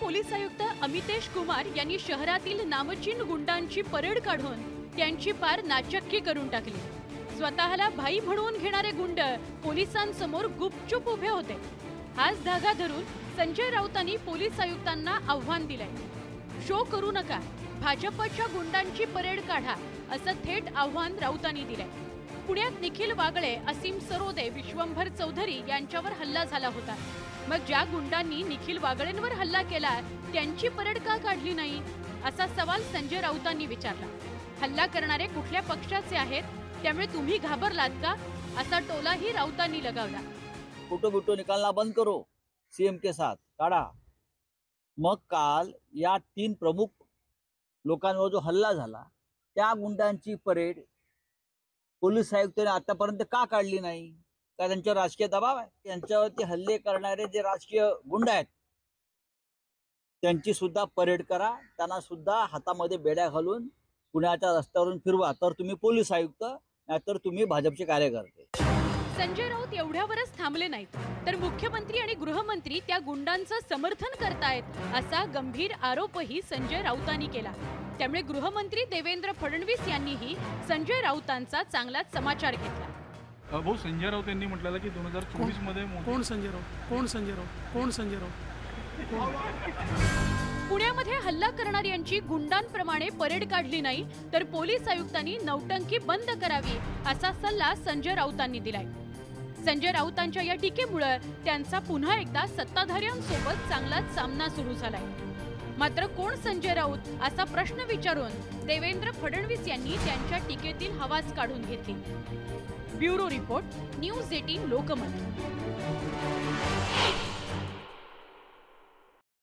Police आयुक्त अमितेश कुमार यांनी शहरातील नामचीन गुंडांची परेड काढून त्यांची पार नाचक्की करून टाकली. स्वतःला भाई म्हणवून घेणारे गुंड पोलिसांसमोर गुपचूप उभे होते. हाच धागा धरून संजय राऊतांनी पोलीस आयुक्तांना आव्हान दिलंय. शो करू नका भाजपच्या गुंडांची परेड काढा असं थेट आव्हान राऊतांनी दिलंय. पुण्यात निखिल वागळे असीम सरोदे विश्वंभर चौधरी यांच्यावर हल्ला झाला होता. मग ज्या गुंडांनी निखिल वागळेंवर हल्ला केला त्यांची परेड का काढली नाही? असा सवाल संजय राऊतांनी विचारला. हल्ला करणारे कुठल्या पक्षाचे आहेत? त्यामुळे तुम्ही घाबरलात का? असा टोलाही राऊतांनी लगावला. फोटो बिटो निकालना बंद करो. सीएम के साथ. काढा. मग काल या तीन प्रमुख लोकांवर जो हल्ला झाला त्या गुंडांची परेड पोलीस आयुक्तांनी आतापर्यंत का काढली नाही? का त्यांच्यावर राजकीय दबाव आहे? त्यांच्यावरती हल्ले करणारे जे राजकीय गुंड आहेत त्यांची सुद्धा परेड करा. त्यांना सुद्धा हातामध्ये बेड्या घालून पुण्याच्या रस्त्यावरून फिरवा. तर तुम्ही पोलीस आयुक्त नाहीतर तुम्ही भाजपचे कार्यकर्ते. संजय राऊत एवढ्यावरच थांबले नाहीत. तर मुख्यमंत्री आणि गृहमंत्री त्या गुंडांचं समर्थन करतायत असा गंभीर आरोपही संजय राऊतांनी केला. त्यामुळे गृहमंत्री देवेंद्र फडणवीस यांनीही संजय राऊतांचा चांगलाच समाचार घेतला. भाऊ संजय राऊत यांनी म्हटलेलं की दोन हजार चोवीसमध्ये कोण संजय राऊत? कोण संजय राऊत? कोण संजय राऊत? पुण्यामध्ये हल्ला करणाऱ्यांची गुंडांप्रमाणे परेड काढली नाही तर पोलीस आयुक्तांनी नौटंकी बंद करावी असा सल्ला संजय राऊतांनी दिलाय. संजय राऊतांच्या या टीकेमुळे त्यांचा पुन्हा एकदा सत्ताधाऱ्यांसोबत चांगलाच सामना सुरू झालाय. मात्र कोण संजय राऊत असा प्रश्न विचारून देवेंद्र फडणवीस यांनी त्यांच्या टीकेतील हवाच काढून घेतली. Bureau report news eighteen Lokmat.